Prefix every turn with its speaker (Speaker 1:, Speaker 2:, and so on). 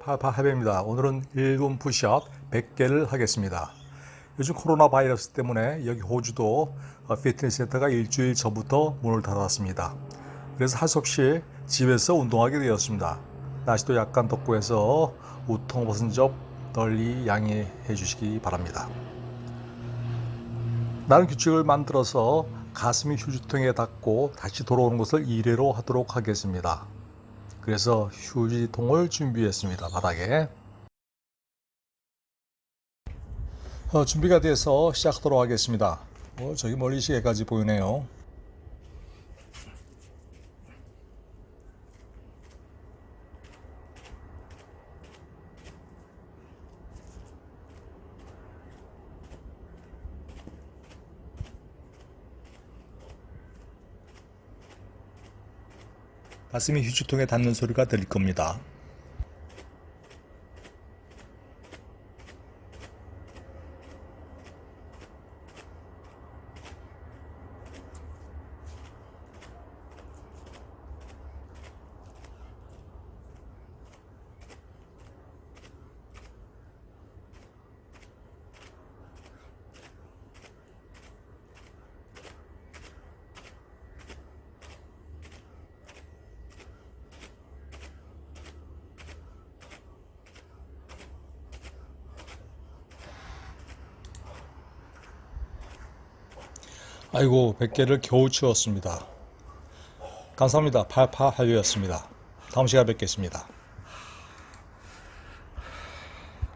Speaker 1: 파파하베입니다. 오늘은 1분 푸시업 100개를 하겠습니다. 요즘 코로나 바이러스 때문에 여기 호주도 어, 피트니스 센터가 일주일 전부터 문을 닫았습니다. 그래서 할 수 없이 집에서 운동하게 되었습니다. 날씨도 약간 덥고 해서 우통 벗은 점 널리 양해해 주시기 바랍니다. 나는 규칙을 만들어서 가슴이 휴지통에 닿고 다시 돌아오는 것을 2회로 하도록 하겠습니다. 그래서 휴지통을 준비했습니다. 바닥에. 어, 준비가 돼서 시작하도록 하겠습니다. 어, 저기 멀리 시계까지 보이네요. 가슴이 휴지통에 닿는 소리가 들릴 겁니다. 아이고 100개를 겨우 치웠습니다. 감사합니다. 팔파 한류였습니다. 다음 시간에 뵙겠습니다.